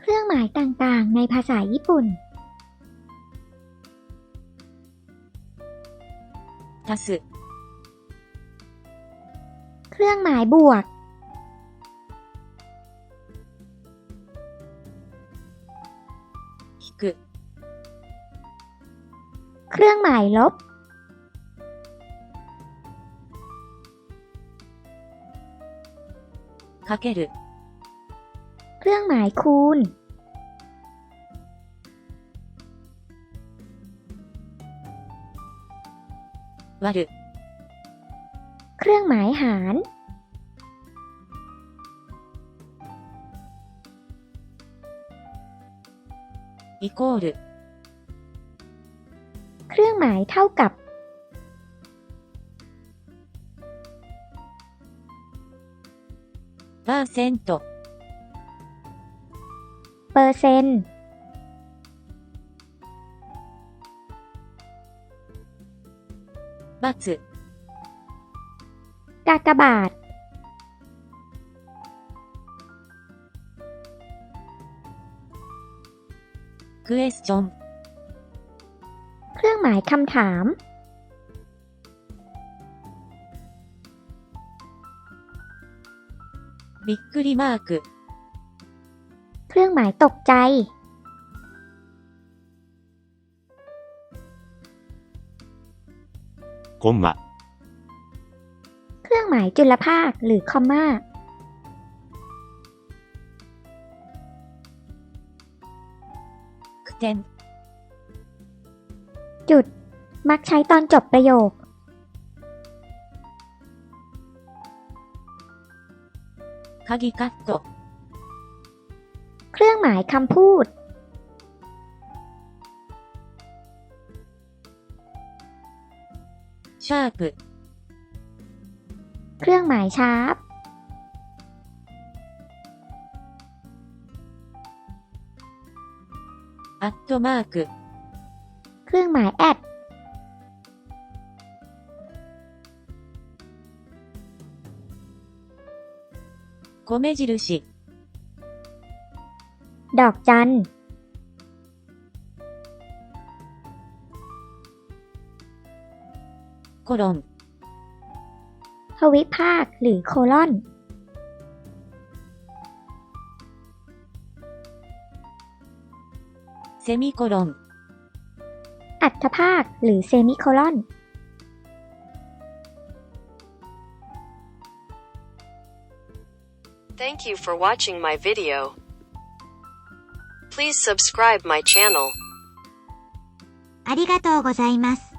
เครื่องหมายต่างๆ ในภาษาญี่ปุ่น 足す、 เครื่องหมายบวก 引く、 เครื่องหมายลบ かける、 เครื่องหมายคูณ 割る、 เครื่องหมายหาร イコール、 เครื่องหมายเท่ากับ パーセント、 เปอร์เซนต์ バツ、 กากบาท クエスチョン、 เครื่องหมายคำถาม びっくりマーク、 เครื่องหมายตกใจ コンマ、 เครื่องหมายจุลภาคหรือคอมมา 句点、 จุด มักใช้ตอนจบประโยค 鍵カット、 เครื่อง หมายคำพูด シャープ、 เครื่องหมายชาร์ป アットマーク、 เครื่องหมายแอด 米印、 ดอกจันโคดนทวิภาคหรือโคลอนเซมิโคลอน อัตภาคหรือเซมิโคลอน Thank you for watching my video. Please subscribe my channel. ありがとうございます。